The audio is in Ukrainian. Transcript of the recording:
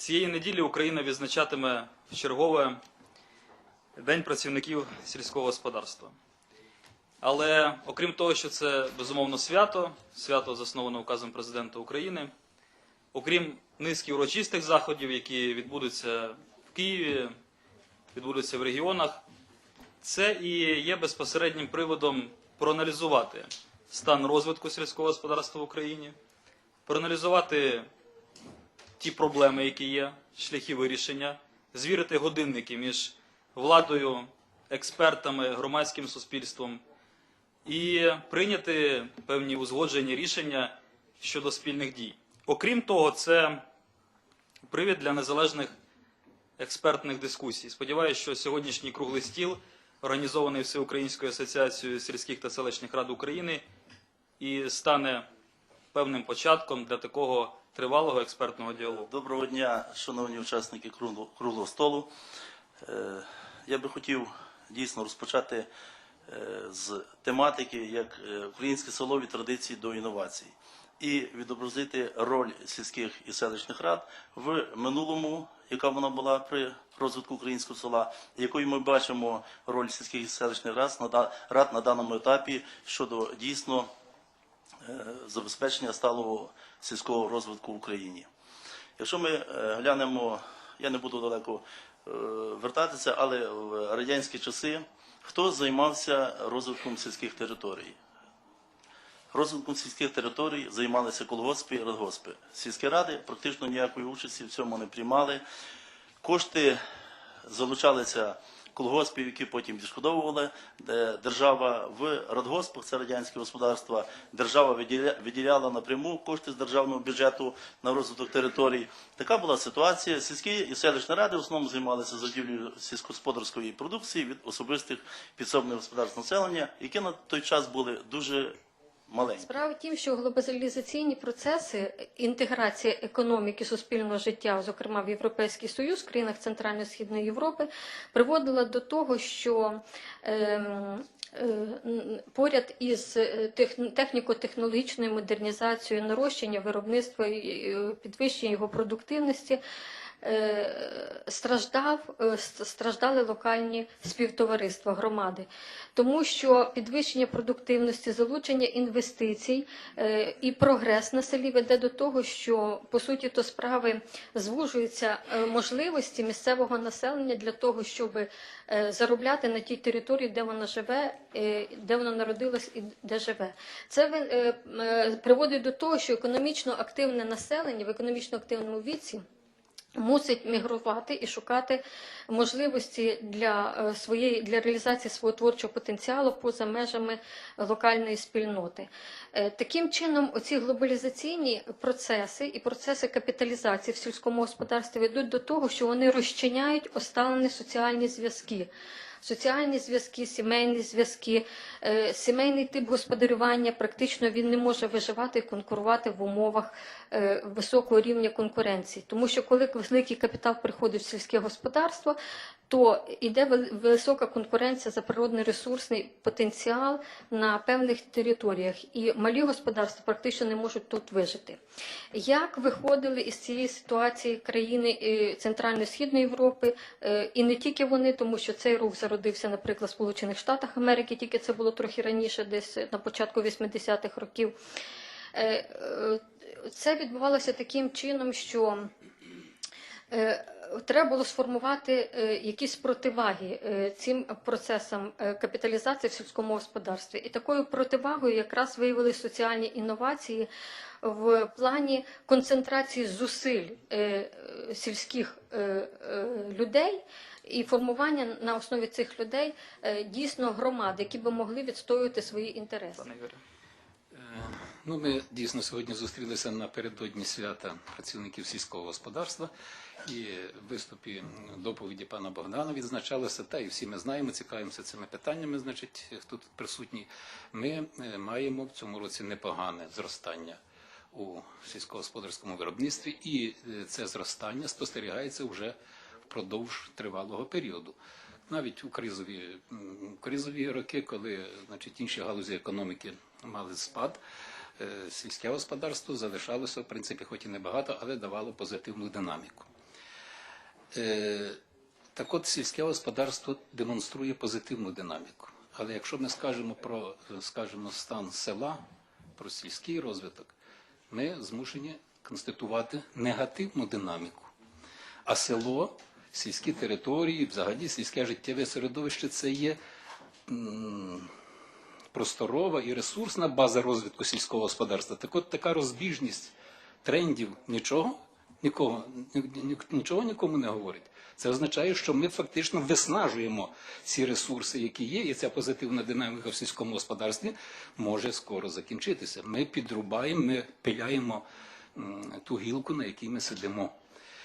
Цієї неділі Україна відзначатиме чергове День працівників сільського господарства. Але окрім того, що це безумовно свято, свято засноване указом президента України, окрім низки урочистих заходів, які відбудуться в Києві, відбудуться в регіонах, це і є безпосереднім приводом проаналізувати стан розвитку сільського господарства в Україні, проаналізувати ті проблеми, які є, шляхи вирішення, звірити годинники між владою, експертами, громадським суспільством і прийняти певні узгоджені рішення щодо спільних дій. Окрім того, це привід для незалежних експертних дискусій. Сподіваюся, що сьогоднішній круглий стіл, організований Всеукраїнською асоціацією сільських та селищних рад України, і стане певним початком для такого тривалого експертного діалогу. Доброго дня, шановні учасники круглого столу. Е, Я би хотів дійсно розпочати е, з тематики як е, українське село від традицій до інновацій і відобразити роль сільських і селищних рад в минулому, яка вона була при розвитку українського села, якою ми бачимо роль сільських і селищних рад на даному етапі щодо дійсно забезпечення сталого сільського розвитку в Україні. Якщо ми е, глянемо, я не буду далеко е, вертатися, але в радянські часи хто займався розвитком сільських територій? Розвитком сільських територій займалися колгоспи і радгоспи. Сільські ради практично ніякої участі в цьому не приймали. Кошти залучалися колгоспів, які потім відшкодовували. Держава в радгоспах, це радянське господарство, держава виділяла напряму кошти з державного бюджету на розвиток територій. Така була ситуація. Сільські і селищні ради в основному займалися закупівлею сільськогосподарської продукції від особистих підсобних господарств населення, які на той час були дуже маленькі. Справа в тім, що глобалізаційні процеси інтеграції економіки суспільного життя, зокрема в Європейський Союз, в країнах Центрально-Східної Європи, приводила до того, що ем, е, поряд із е, тех- техніко-технологічною модернізацією нарощення виробництва і е, підвищення його продуктивності. Е, Страждав, е, страждали локальні співтовариства громади, тому що підвищення продуктивності, залучення інвестицій е, і прогрес на селі веде до того, що по суті то справи звужуються можливості місцевого населення для того, щоб заробляти на тій території, де вона живе, де вона народилась і де живе. Це приводить до того, що економічно активне населення в економічно активному віці. Мусить мігрувати і шукати можливості для е, своєї для реалізації свого творчого потенціалу поза межами локальної спільноти. Е, Таким чином, оці глобалізаційні процеси і процеси капіталізації в сільському господарстві ведуть до того, що вони розчиняють осталені соціальні зв'язки. Соціальні зв'язки, сімейні зв'язки, е, сімейний тип господарювання практично він не може виживати і конкурувати в умовах е, високого рівня конкуренції. Тому що коли великий капітал приходить в сільське господарство, то йде висока конкуренція за природний ресурсний потенціал на певних територіях, і малі господарства практично не можуть тут вижити. Як виходили із цієї ситуації країни е, Центрально-Східної Європи, е, і не тільки вони, тому що цей рух зародився, наприклад, в Сполучених Штатах Америки, тільки це було трохи раніше, десь на початку 80-х років. Е, Це відбувалося таким чином, що треба було сформувати е, якісь противаги е, цим процесам е, капіталізації в сільському господарстві. І такою противагою якраз виявили соціальні інновації в плані концентрації зусиль сільських людей. І формування на основі цих людей дійсно громад, які би могли відстоювати свої інтереси. Ну, ми дійсно сьогодні зустрілися напередодні свята працівників сільського господарства. І в виступі доповіді пана Богдана відзначалося, та і всі ми знаємо, цікавимося цими питаннями, значить, хто тут присутній. Ми е, маємо в цьому році непогане зростання у сільськогосподарському виробництві, і е, це зростання спостерігається вже впродовж тривалого періоду. Навіть у кризові, кризові роки, коли значить, інші галузі економіки мали спад, сільське господарство залишалося, в принципі, хоч і небагато, але давало позитивну динаміку. Е, так от сільське господарство демонструє позитивну динаміку. Але якщо ми скажемо про е, скажімо, стан села, про сільський розвиток, ми змушені констатувати негативну динаміку. А село, сільські території, взагалі сільське життєве середовище це є просторова і ресурсна база розвитку сільського господарства. Так от така розбіжність трендів нічого, нікого, ні- ні- нічого нікому не говорить. Це означає, що ми фактично виснажуємо ці ресурси, які є, і ця позитивна динаміка в сільському господарстві може скоро закінчитися. Ми підрубаємо, ми пиляємо ту гілку, на якій ми сидимо.